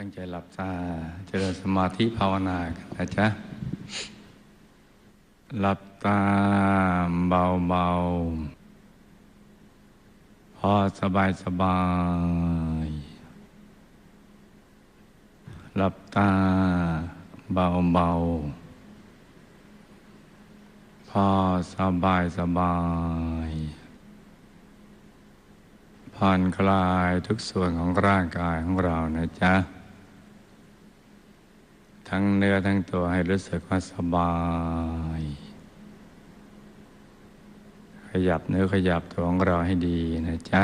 ตั้งใจหลับตาเจริญสมาธิภาวนากันนะจ๊ะ หลับตาเบาๆพอสบายสบาย หลับตาเบาๆพอสบายสบายผ่อนคลายทุกส่วนของร่างกายของเรานะจ๊ะ ทั้งเนื้อทั้งตัวให้รู้สึกว่าสบาย ขยับเนื้อขยับตัวของเราให้ดีนะจ๊ะ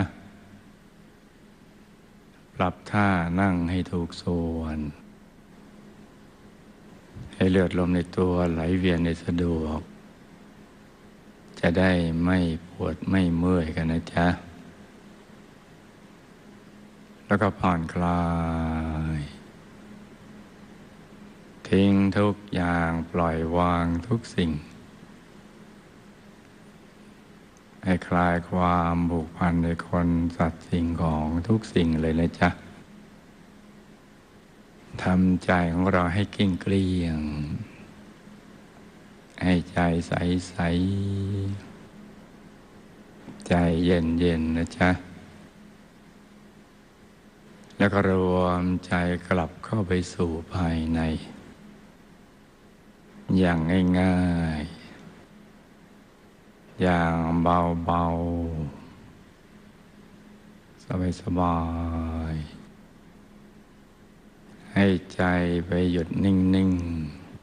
ปรับท่านั่งให้ถูกส่วน ให้เลือดลมในตัวไหลเวียนในสะดวก จะได้ไม่ปวดไม่เมื่อยกันนะจ๊ะ แล้วก็ผ่อนคลาย ทิ้งทุกอย่างปล่อยวางทุกสิ่ง ให้คลายความบุกพันในคนสัตว์สิ่งของทุกสิ่งเลยนะจ๊ะทำใจของเราให้กิ้งเกลี้ยง ให้ใจใสใสใจเย็นเย็นนะจ๊ะ แล้วก็รวมใจกลับเข้าไปสู่ภายใน อย่างง่ายๆ อย่างเบาๆ สบายๆ ให้ใจไปหยุดนิ่ง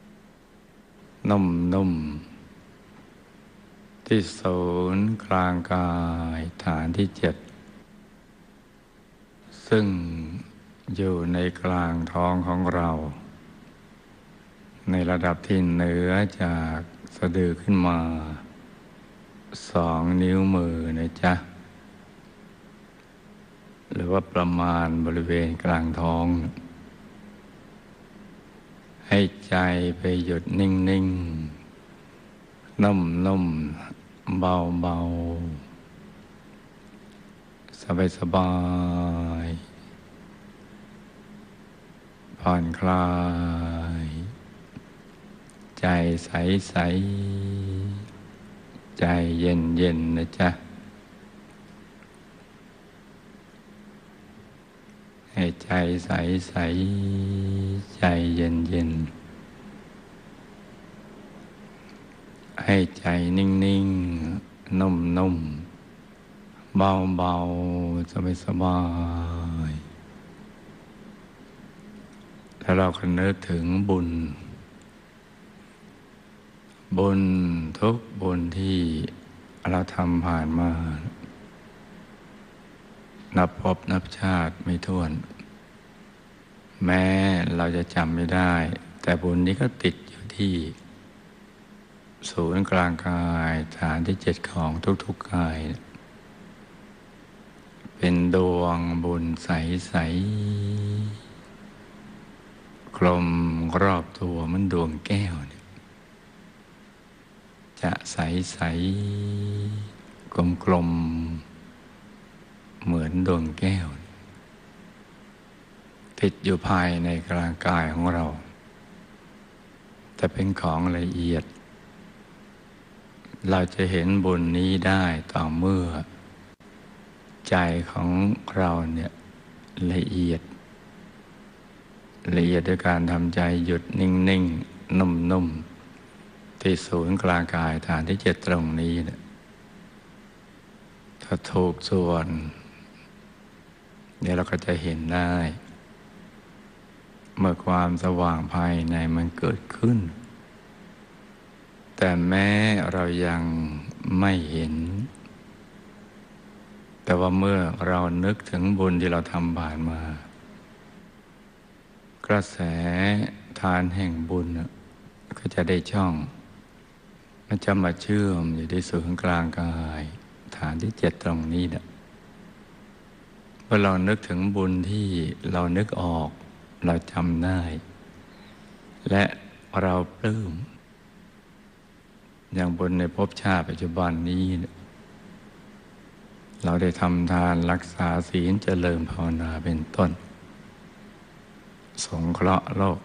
ๆ นุ่มๆ ที่ศูนย์กลางกายฐานที่เจ็ด ซึ่งอยู่ในกลางท้องของเรา ในระดับที่เหนือจากสะดือขึ้นมาสองนิ้วมือนะจ๊ะ หรือว่าประมาณบริเวณกลางท้อง ให้ใจไปหยุดนิ่งๆนุ่มๆเบาๆสบายสบายผ่อนคลาย ใจใสใสใจเย็นเย็นนะจ๊ะ ให้ใจใสใสใจเย็นเย็นให้ใจนิ่งนิ่งนุ่มนุ่มเบาเบาสบายสบายแล้วเราก็นึกถึงบุญ บุญทุกบุญที่เราทำผ่านมา นับพบนับชาติไม่ท้วน แม้เราจะจำไม่ได้ แต่บุญนี้ก็ติดอยู่ที่ ศูนย์กลางกายฐานที่เจ็ดของทุกๆกาย เป็นดวงบุญใส ๆ กลมรอบตัวมันดวงแก้วเนี่ย จะใสๆกลมๆเหมือนดวงแก้ว ติดอยู่ภายในกลางกายของเรา แต่เป็นของละเอียด เราจะเห็นบุญนี้ได้ต่อเมื่อ ใจของเราเนี่ยละเอียด ละเอียดด้วยการทำใจหยุดนิ่งนิ่งนุ่มนุ่ม ที่ศูนย์กลางกายฐานที่เจ็ดตรงนี้เนี่ยถ้าถูกส่วนเนี่ยเราก็จะเห็นได้ เมื่อความสว่างภายในมันเกิดขึ้น แต่แม้เรายังไม่เห็น แต่ว่าเมื่อเรานึกถึงบุญที่เราทำผ่านมา กระแสทานแห่งบุญก็จะได้ช่อง มันจะมาเชื่อมอยู่ที่ศูนย์กลางกาย ฐานที่เจ็ดตรงนี้นะเมื่อเรานึกถึงบุญที่เรานึกออก เราจำได้ และเราปลื้มอย่างบุญในภพชาติปัจจุบันนี้นะเราได้ทำทานรักษาศีลเจริญภาวนาเป็นต้น สงเคราะห์โลก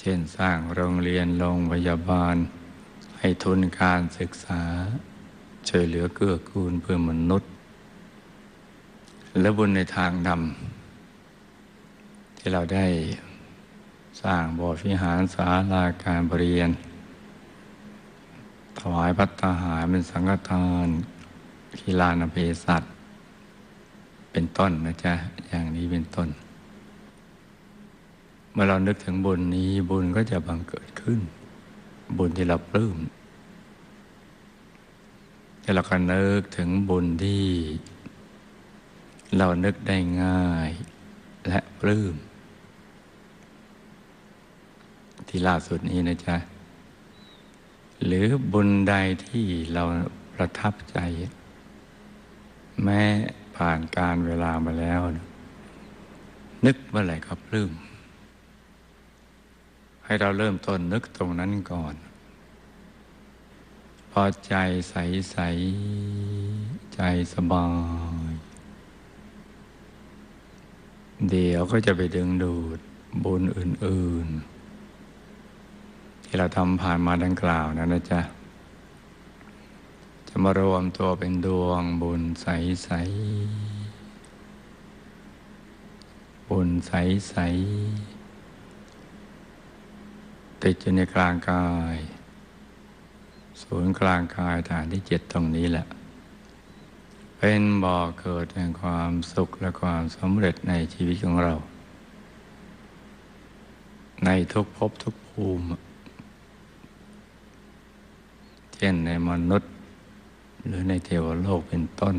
เช่นสร้างโรงเรียนโรงพยาบาล ให้ทุนการศึกษาช่วยเหลือเกื้อกูลเพื่อมนุษย์ และบุญในทางดำที่เราได้สร้างโบสถ์วิหารศาลาการบรเรียน ถวายพัตตาหารเป็นสังฆทานกีฬานเพสัตเป็นต้นนะจ๊ะ อย่างนี้เป็นต้น เมื่อเรานึกถึงบุญนี้บุญก็จะบังเกิดขึ้น บุญที่เราปลื้มแต่เราก็นึกถึงบุญที่ เรานึกได้ง่ายและปลื้มที่ล่าสุดนี้นะจ๊ะ หรือบุญใดที่เราประทับใจ แม้ผ่านการเวลามาแล้ว นึกเมื่อไหร่ก็ปลื้ม ให้เราเริ่มต้นนึกตรงนั้นก่อน พอใจใสใสใจสบาย เดี๋ยวก็จะไปดึงดูดบุญอื่น ๆ ที่เราทำผ่านมาดังกล่าวนั้นนะจ๊ะ จะมารวมตัวเป็นดวงบุญใสใสบุญใสใส ติดอยู่ในกลางกาย ศูนย์กลางกายฐานที่เจ็ดตรงนี้แหละ เป็นบ่อเกิดแห่งความสุขและความสำเร็จในชีวิตของเรา ในทุกภพทุกภูมิ เช่นในมนุษย์ หรือในเทวโลกเป็นต้น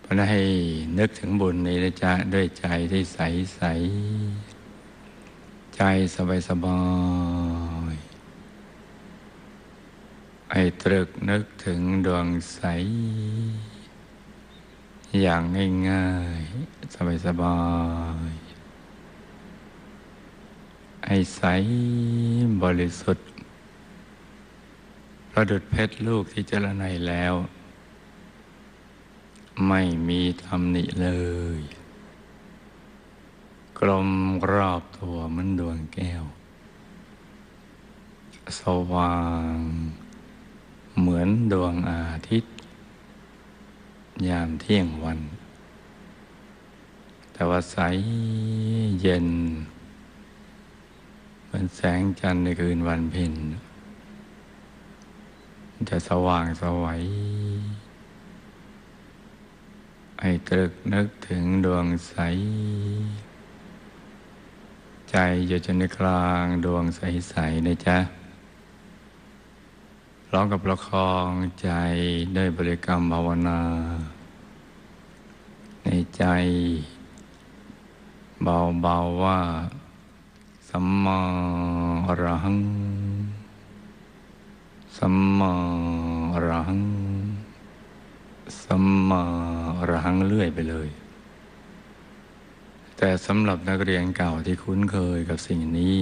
เพราะนั้นให้นึกถึงบุญนี้นะจ๊ะด้วยใจที่ใสใส ใจสบายสบายให้ตรึกนึกถึงดวงใส อย่างง่ายๆ สบายสบายให้ใสบริสุทธิ์ประดุดเพชรลูกที่เจรไนแล้ว ไม่มีตำหนิเลย กลมรอบตัวมันดวงแก้ว สว่าง เหมือนดวงอาทิตย์ ยามเที่ยงวัน แต่ว่าใสเย็นเหมือนแสงจันทร์ในคืนวันเพ็ญจะสว่างสวัยให้ตรึกนึกถึงดวงใส ใจอยู่จนในกลางดวงใสๆนะจ๊ะร้องกับประคองใจด้วยบริกรรมภาวนา ในใจเบาๆว่า สัมมาอรหัง สัมมาอรหัง สัมมาอรหังเรื่อยไปเลย แต่สำหรับนักเรียนเก่าที่คุ้นเคยกับสิ่งนี้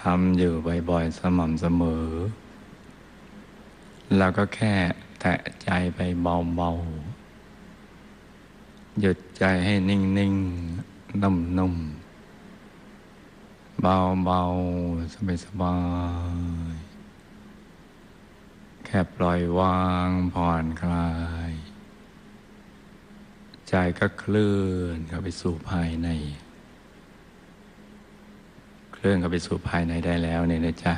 ทำอยู่บ่อยๆสม่ำเสมอ เราก็แค่แตะใจไปเบาๆ หยุดใจให้นิ่งๆ นุ่มๆ เบาเบาสบายสบายแค่ปล่อยวางผ่อนคลาย ใจก็เคลื่อนเข้าไปสู่ภายใน เคลื่อนเข้าไปสู่ภายในได้แล้วเนี่ยนะจ๊ะ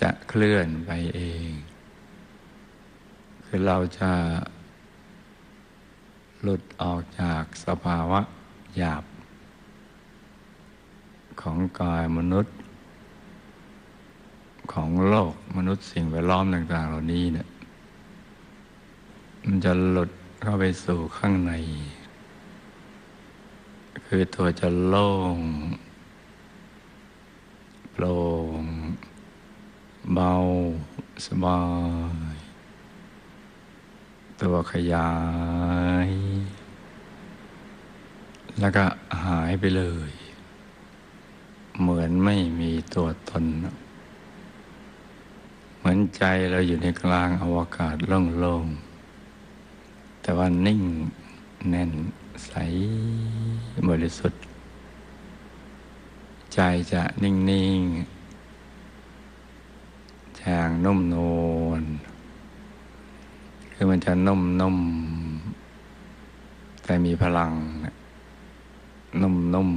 จะเคลื่อนไปเอง คือเราจะหลุดออกจากสภาวะหยาบ ของกายมนุษย์ ของโลกมนุษย์สิ่งแวดล้อมต่าง ๆ เหล่านี้เนี่ยมันจะหลุด เข้าไปสู่ข้างใน คือตัวจะโล่งโปร่งเบา สบาย ตัวขยาย แล้วก็หายไปเลย เหมือนไม่มีตัวตน เหมือนใจเราอยู่ในกลางอวกาศโล่งๆ แต่ว่านิ่งแน่นใสบริสุทธิ์ ใจจะนิ่งๆจางนุ่มนวลคือมันจะนุ่มนุ่มแต่มีพลัง นุ่มนุ่ม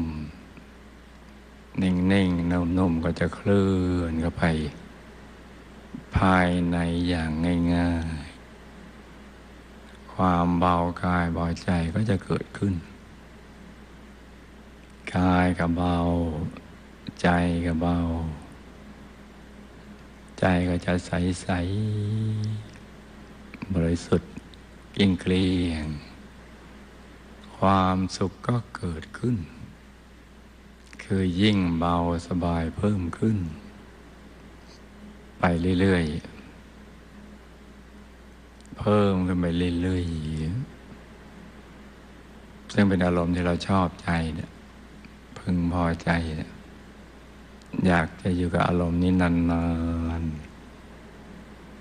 นิ่งนิ่งนุ่มนุ่มก็จะเคลื่อนเข้าไป ภายในอย่างง่ายๆ ความเบากายเบาใจก็จะเกิดขึ้น กายกับเบา ใจกับเบา ใจก็จะใสใสบริสุทธิ์กิ่งเกลียง ความสุขก็เกิดขึ้น คือยิ่งเบาสบายเพิ่มขึ้น ไปเรื่อยๆ เพิ่มขึ้นไปเรื่อยๆซึ่งเป็นอารมณ์ที่เราชอบใจเนี่ยพึงพอใจเนี่ยอยากจะอยู่กับอารมณ์นี้นาน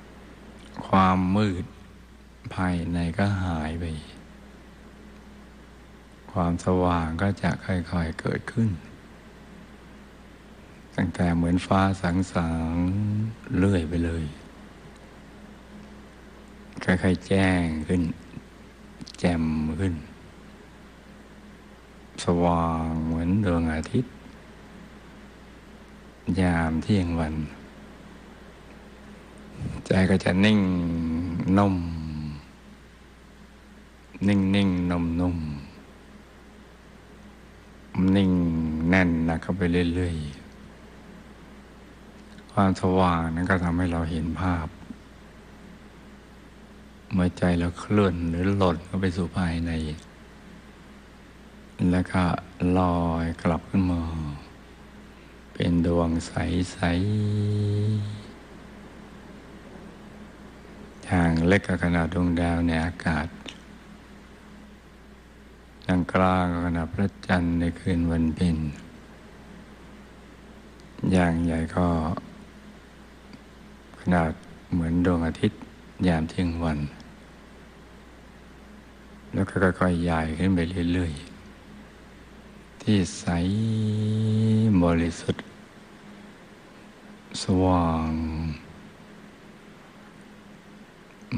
ๆ ความมืดภายในก็หายไป ความสว่างก็จะค่อยๆเกิดขึ้น ตั้งแต่เหมือนฟ้าสังสางเลื่อยไปเลย ค่อยๆแจ้งขึ้น แจ่มขึ้น สว่างเหมือนดวงอาทิตย์ ยามเที่ยงวัน ใจก็จะนิ่งนุ่ม นิ่งนิ่งนุ่มนุ่มนิ่งแน่นนะเข้าไปเรื่อยๆความสว่างนั้นก็ทำให้เราเห็นภาพ เมื่อใจเราเคลื่อนหรือหล่นเข้าไปสู่ภายใน แล้วก็ลอยกลับขึ้นมา เป็นดวงใสๆทางเล็กกับขนาดดวงดาวในอากาศอย่างกลางขณะพระจันทร์ในคืนวันเพ็ญอย่างใหญ่ก็ขนาดเหมือนดวงอาทิตย์ ยามเที่ยงวัน แล้วก็ค่อยๆใหญ่ขึ้นไปเรื่อยๆ ที่ใสบริสุทธิ์ สว่าง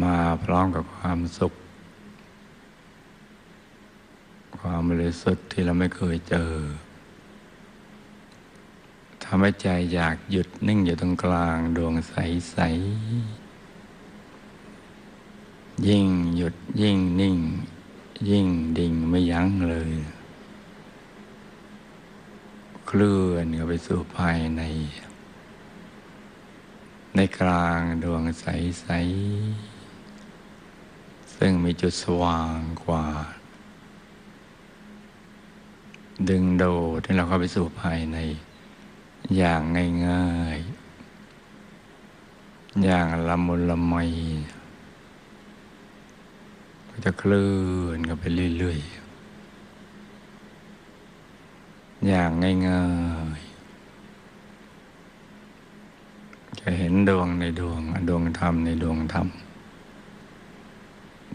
มาพร้อมกับความสุข ความบริสุทธิ์ที่เราไม่เคยเจอทำให้ใจอยากหยุดนิ่งอยู่ตรงกลางดวงใสๆ ยิ่งหยุดยิ่งนิ่ง ยิ่งดิ่งไม่ยั้งเลย เคลื่อนเข้าไปสู่ภายใน ในกลางดวงใส ๆ ซึ่งมีจุดสว่างกว่า ดึงโดดให้เราเข้าไปสู่ภายใน อย่างง่าย ๆ อย่างละมุนละไม ก็จะเคลื่อนกันไปเรื่อยๆ อย่างง่ายๆ จะเห็นดวงในดวง ดวงธรรมในดวงธรรม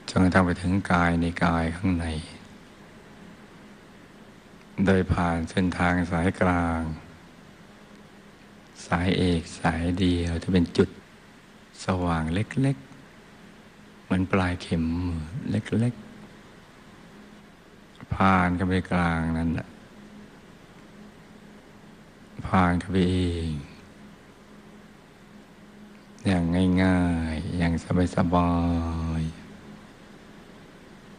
จนกระทั่งไปถึงกายในกายข้างใน โดยผ่านเส้นทางสายกลาง สายเอกสายเดียวจะเป็นจุดสว่างเล็กๆ มือนปลายเข็มเล็กๆ ผ่านกันไปกลางนั้นแหละผ่านกันไปเอง อย่างง่ายๆ อย่างสบาย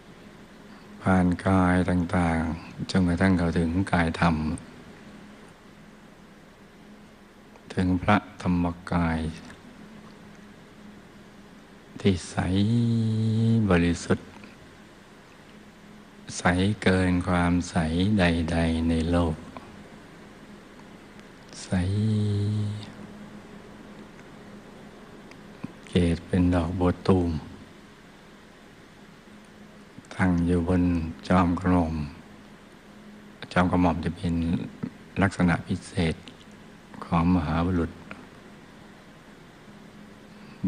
ๆ ผ่านกายต่างๆ จนกระทั่งเขาถึงกายธรรม ถึงพระธรรมกาย ที่ใสบริสุทธิ์ ใสเกินความใสใด ๆ ในโลก ใส เกตเป็นดอกบัวตูมตั้งอยู่บนจอมกระหม่อม จอมกระหม่อมจะเป็นลักษณะพิเศษของมหาบุรุษ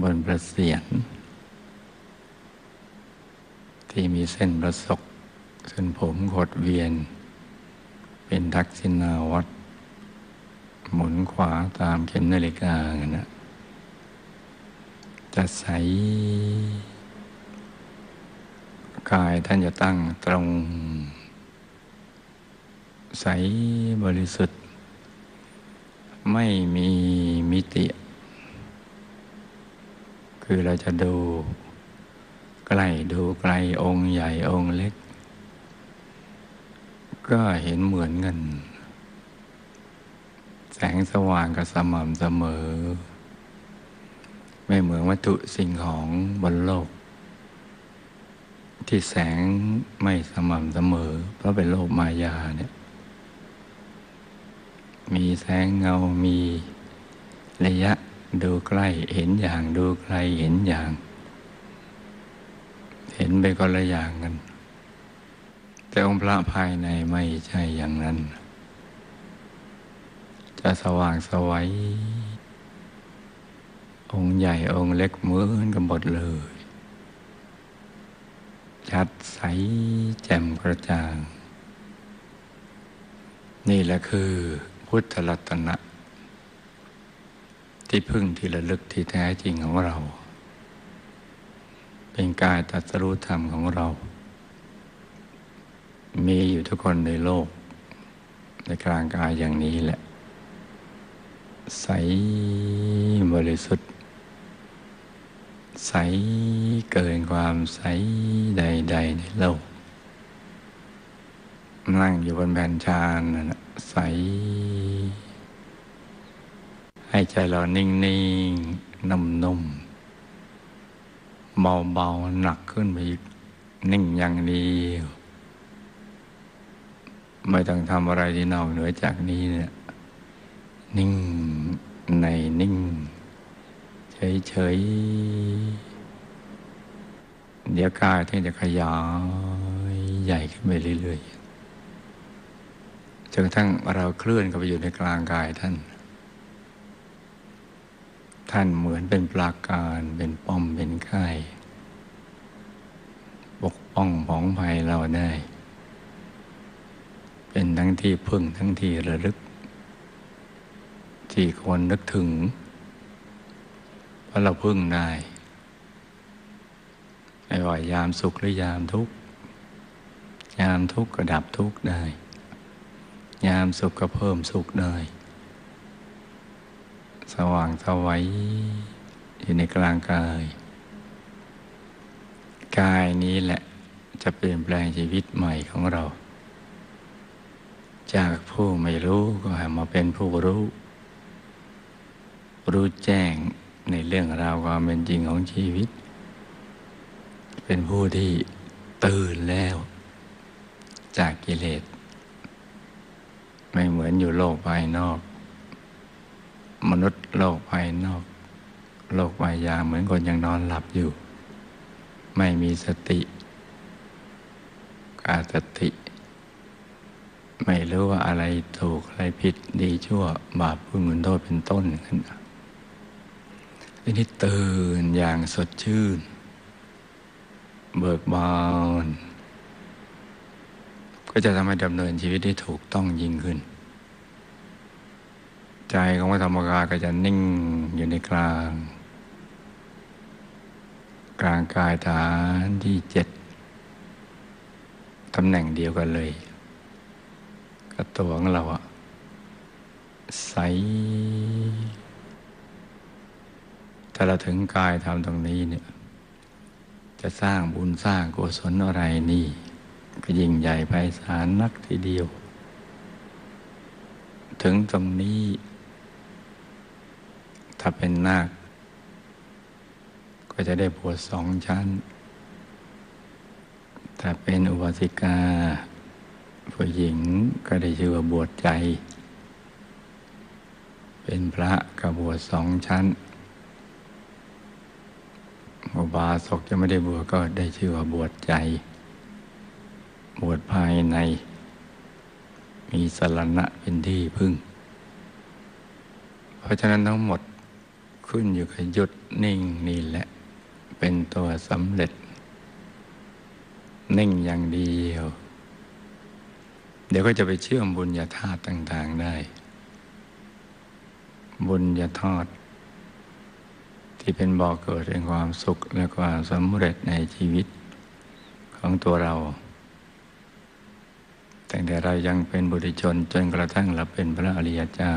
บนประเสียน ที่มีเส้นประศกเส้นผมขดเวียน เป็นทักษิณาวัดหมุนขวาตามเข็มนาฬิกานะจะใสกายท่านจะตั้งตรง ใสบริสุทธิ์ ไม่มีมิติ คือเราจะดู ใกล้ดูไกลองค์ใหญ่องค์เล็ก ก็เห็นเหมือนกัน แสงสว่างกับสม่ำเสมอ ไม่เหมือนวัตถุสิ่งของบนโลก ที่แสงไม่สม่ำเสมอ เพราะเป็นโลกมายาเนี่ย มีแสงเงามีระยะดูใกล้เห็นอย่างดูไกลเห็นอย่าง เห็นไปคนละอย่างกัน แต่องค์พระภายในไม่ใช่อย่างนั้น จะสว่างสวัยองค์ใหญ่องค์เล็กเหมือนกันหมดเลย ชัดใสแจ่มกระจ่าง นี่แหละคือพุทธรัตนะ ที่พึ่งที่ระลึกที่แท้จริงของเรา เป็นกายตัสรู้ธรรมของเรา มีอยู่ทุกคนในโลก ในกลางกายอย่างนี้แหละ ใสบริสุทธิ์ ใสเกินความใสใด ๆ ในโลก นั่งอยู่บนแผ่นชานนะใส ให้ใจเรานิ่ง ๆนุ่มๆ เบาๆหนักขึ้นไปอีกนิ่งอย่างนี้ ไม่ต้องทำอะไรที่นอกเหนือจากนี้เนี่ยนิ่งในนิ่ง เฉยๆเดี๋ยวกายที่จะขยายใหญ่ขึ้นไปเรื่อยๆจนกระทั่งเราเคลื่อนเข้าไปอยู่ในกลางกายท่าน ท่านเหมือนเป็นปราการเป็นป้อมเป็นค่ายปกป้องผองภัยเราได้ เป็นทั้งที่พึ่งทั้งที่ระลึก ที่ควรนึกถึงเพราะเราพึ่งได้ไม่ว่ายามสุขหรือยามทุกข์ยามทุกข์ก็ดับทุกข์ได้ ยามสุขก็เพิ่มสุขได้ สว่างสวัยอยู่ในกลางกาย กายนี้แหละจะเปลี่ยนแปลงชีวิตใหม่ของเรา จากผู้ไม่รู้ก็หมาเป็นผู้รู้ รู้แจ้งในเรื่องราวความเป็นจริงของชีวิต เป็นผู้ที่ตื่นแล้ว จากกิเลส ไม่เหมือนอยู่โลกภายนอก มนุษย์โลกภายนอก โลกวายาเหมือนคนยังนอนหลับอยู่ ไม่มีสติขาดสติ ไม่รู้ว่าอะไรถูกอะไรผิดดีชั่ว บาปบุญคุณโทษเป็นต้นขึ้นอันนี้ตื่นอย่างสดชื่น เบิกบานก็จะทำให้ดำเนินชีวิตได้ถูกต้องยิ่งขึ้น ใจของพระธรรมกายก็จะนิ่งอยู่ในกลาง กลางกายฐานที่เจ็ดตำแหน่งเดียวกันเลยกับตัวของเราอะใส ถ้าเราถึงกายทำตรงนี้เนี่ย จะสร้างบุญสร้างกุศลอะไรนี่ก็ยิ่งใหญ่ไพศาลนักทีเดียว ถึงตรงนี้ ถ้าเป็นนาค ก็จะได้บวชสองชั้น ถ้าเป็นอุบาสิกาผู้หญิงก็ได้ชื่อว่าบวชใจ เป็นพระก็บวชสองชั้น อุบาสกจะไม่ได้บวชก็ได้ชื่อว่าบวชใจ บวชภายใน มีสรณะเป็นที่พึ่ง เพราะฉะนั้นทั้งหมด ขึ้นอยู่กับหยุดนิ่งนี่แหละ เป็นตัวสำเร็จ นิ่งอย่างเดียว เดี๋ยวก็จะไปเชื่อมบุญญาธาตุต่าง ๆได้ บุญญาธาตุที่เป็นบ่อเกิดแห่งความสุขและความสำเร็จในชีวิตของตัวเราตั้งแต่เรายังเป็นบุตรชนจนกระทั่งเราเป็นพระอริยเจ้า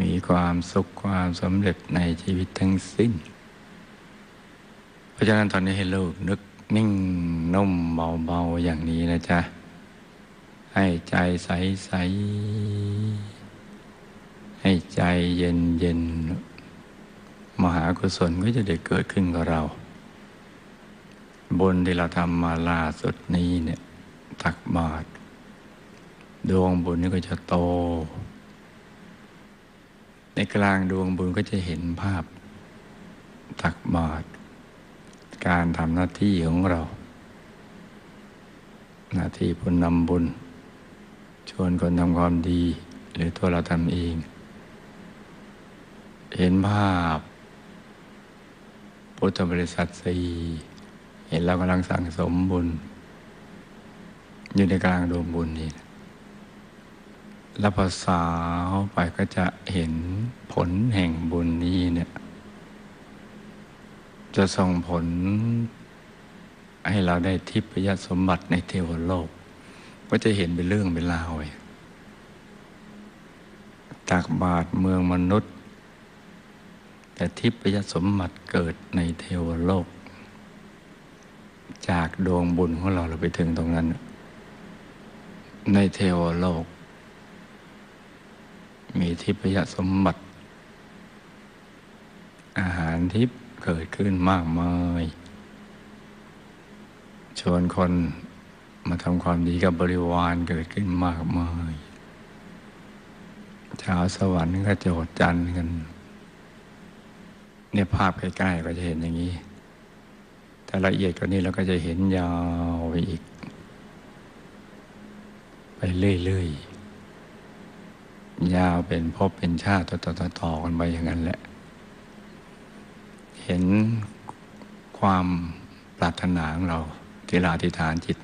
มีความสุขความสำเร็จในชีวิตทั้งสิ้น เพราะฉะนั้นตอนนี้ให้ลูกนึกนิ่งนุ่มเบาๆอย่างนี้นะจ๊ะ ให้ใจใสๆ ให้ใจเย็นเย็นมหากุศลก็จะได้เกิดขึ้นกับเราบุญที่เราทำมาล่าสุดนี้เนี่ย ตักบาตรดวงบุญนี่ก็จะโต ในกลางดวงบุญก็จะเห็นภาพตักบาตรการทำหน้าที่ของเรา หน้าที่บุญนำบุญ ชวนคนทำความดี หรือตัวเราทำเอง เห็นภาพพุทธบริษัทสี่เห็นเรากำลังสั่งสมบุญ อยู่ในกลางดวงบุญนี่ แล้วพอสาวไปก็จะเห็นผลแห่งบุญนี้เนี่ย จะส่งผลให้เราได้ทิพยสมบัติในเทวโลก ก็จะเห็นเป็นเรื่องเป็นราวเลยตากบาทเมืองมนุษย์ แต่ทิพยสมบัติเกิดในเทวโลก จากดวงบุญของเราเราไปถึงตรงนั้น ในเทวโลก มีทิพยสมบัติ อาหารทิพย์เกิดขึ้นมากมาย ชวนคนมาทำความดีกับบริวารเกิดขึ้นมากมายชาวสวรรค์ก็โจดจันกัน เนี่ยภาพใกล้ๆก็จะเห็นอย่างนี้แต่ละเอียดกว่านี้เราก็จะเห็นยาวไปอีก ไปเรื่อยๆ ยาวเป็นพบเป็นชาติต่อๆกันไปอย่างนั้นแหละ เห็นความปรารถนาของเราที่ลาธิฐานจิต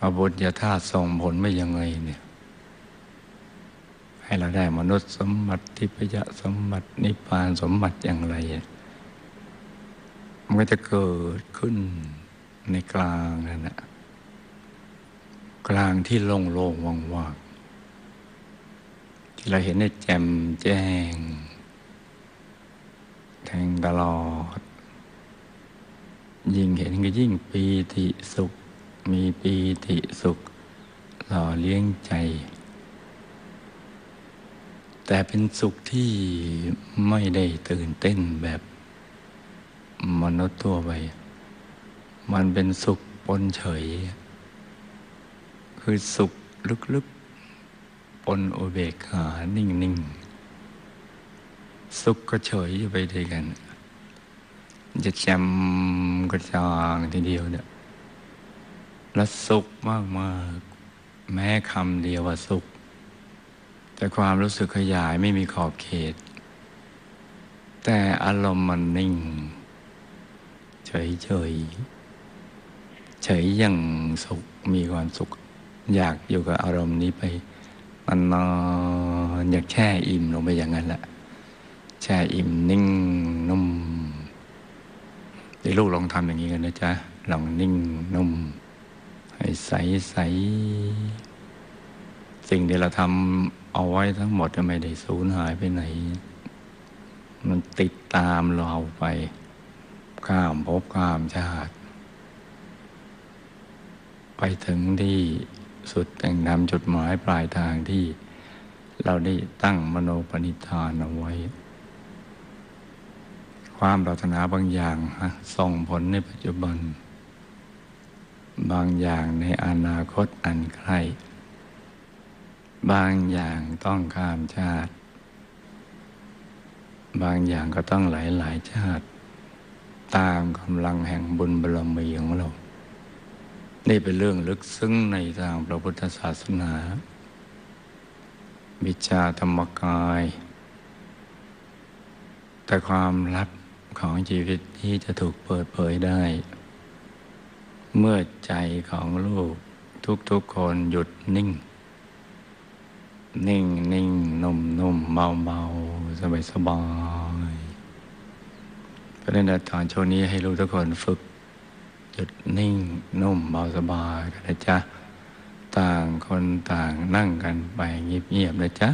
อาบุญญาธาตุส่งผลไม่ยังไงเนี่ย ให้เราได้มนุษย์สมบัติทิพยสมบัตินิพพานสมบัติอย่างไร มันก็จะเกิดขึ้นในกลางนั่นแหะกลางที่โล่งโล่งว่างๆ ที่เราเห็นในแจ่มแจ้ง แทงตลอด ยิ่งเห็นก็ยิ่งปีติสุข มีปีติสุข หล่อเลี้ยงใจ แต่เป็นสุขที่ไม่ได้ตื่นเต้นแบบมนุษย์ทั่วไป มันเป็นสุขปนเฉย คือสุขลึก ปนอุเบกขานิ่งๆสุขก็เฉยอยู่ไปด้วยกัน จะแจมกระจางทีเดียวเนี่ยและสุขมากมากแม้คำเดียวว่าสุข แต่ความรู้สึกขยายไม่มีขอบเขต แต่อารมณ์มันนิ่ง เฉยเฉยเฉยอย่างสุขมีความสุข อยากอยู่กับอารมณ์นี้ไป มันนอนอยากแช่อิ่มลงไปอย่างนั้นแหละแช่อิ่มนิ่งนุ่มเดี๋ยวลูกลองทำอย่างนี้กันนะจ๊ะลองนิ่งนุ่มให้ใสใสสิ่งที่เราทำเอาไว้ทั้งหมดจะไม่ได้สูญหายไปไหน มันติดตามเราไปข้ามภพข้ามชาติ ไปถึงที่ สุดแต่งนำจุดหมายปลายทางที่เราได้ตั้งมโนปณิธานเอาไว้ ความปรารถนาบางอย่างส่งผลในปัจจุบัน บางอย่างในอนาคตอันใกล้ บางอย่างต้องข้ามชาติ บางอย่างก็ต้องหลายหลายชาติ ตามกำลังแห่งบุญบารมีของเรา นี่เป็นเรื่องลึกซึ้งในทางพระพุทธศาสนา วิชาธรรมกาย แต่ความลับของชีวิตที่จะถูกเปิดเผยได้ เมื่อใจของลูกทุกๆคนหยุดนิ่ง นิ่งนิ่งนุ่มนุ่มเบาเบาสบายสบายเพราะนั้นตอนช่วงนี้ให้ลูกทุกคนฝึก หยุดนิ่งนุ่มเบาสบายกันนะจ๊ะ ต่างคนต่างนั่งกันไปเงียบๆนะจ๊ะ